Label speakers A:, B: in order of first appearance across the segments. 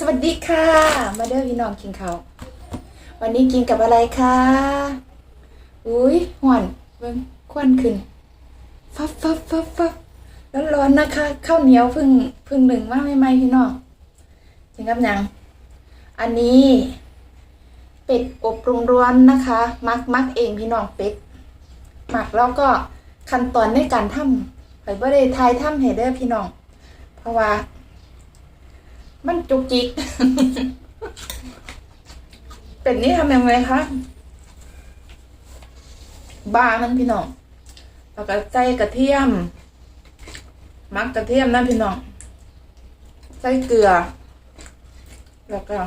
A: สวัสดีค่ะ มาเด้อพี่น้องกินข้าววันนี้กินกับอะไรคะอุ้ยหวานเบิ่งควันขึ้นฟับฟับฟับฟับร้อนร้อนนะคะ ข้าวเหนียวพึ่งพึ่งหนึ่งมาใหม่ๆพี่น้องกินกับยังอันนี้ เป็ดอบปรุงร้อนนะคะ มักมักเองพี่น้องเป็ดหมักแล้วก็ขั้นตอนในการทำข่อยบ่ได้ทายทำให้เด้อพี่น้อง เพราะว่า มันจุกจิก เป็ดนี้ทำยังไงคะบามันพี่น้องแล้วก็ใส่กระเทียม มักกระเทียมนะพี่น้อง ใส่เกลือ แล้วก็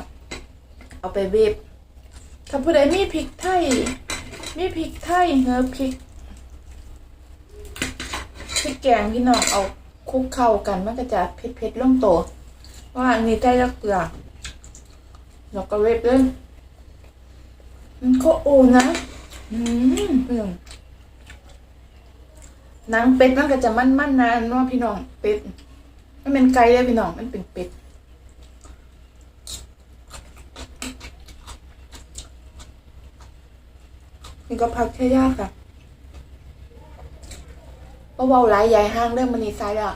A: เอาไปเวฟถ้าผู้ใดมีพริกไทย มีพริกไทยเฮ้อพริกพริกแกงพี่น้องเอาคลุกเข้ากันมันก็จะเผ็ดๆลงโต วว่าอันนี้ใส่แล้วเกลือแล้วก็เวฟเลยมันก็โอนะอืมเพื่อนหนังเป็ดมันก็จะมันๆนนานเนาะพี่น้องเป็ดมันเป็นไก่เลยพี่น้องมันเป็นเป็ดนี่ก็พักแค่ยากค่ะเพราะเบาหลายใหญ่ห้างเรื่องมันนีไซด์อะ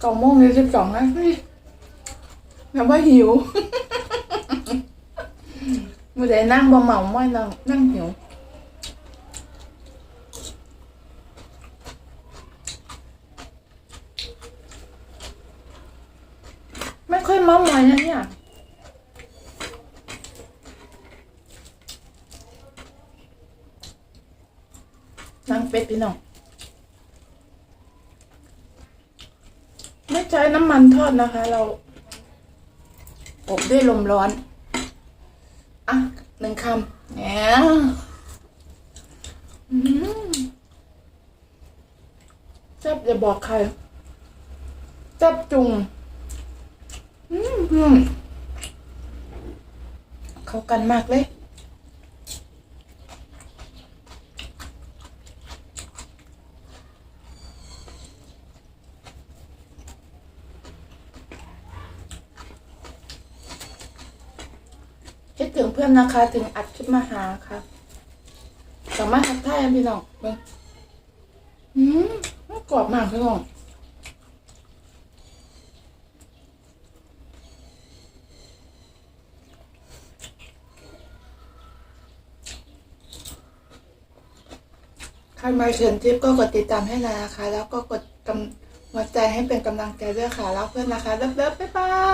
A: เก้าโมงเลยสิบสองนะเฮ้ย แบบว่าหิวมือใดนั่งบ่เมาไม่นั่งนั่งหิวไม่ค่อยเมาหมอยนะเนี่ยนางเป็ดพี่น้องไม่ใช้น้ำมันทอดนะคะ เรา อบด้วยลมร้อน อะหนึ่งคำแหมอืมแซ่บอย่าบอกใครแซ่บจุงอืมเข้ากันมากเลย คิดถึงเพื่อนนะคะ ถึงอัดคลิปมาหาค่ะสามารถทักทายกันพี่น้องเบิ่งอืมกรอบมากพี่น้องใครมาเชิญทิปก็กดติดตามให้นอยนะคะ แล้วก็กดกำหัวใจให้เป็นกำลังใจด้วยค่ะ แล้วเพื่อนนะคะ เลิฟๆบ๊ายบาย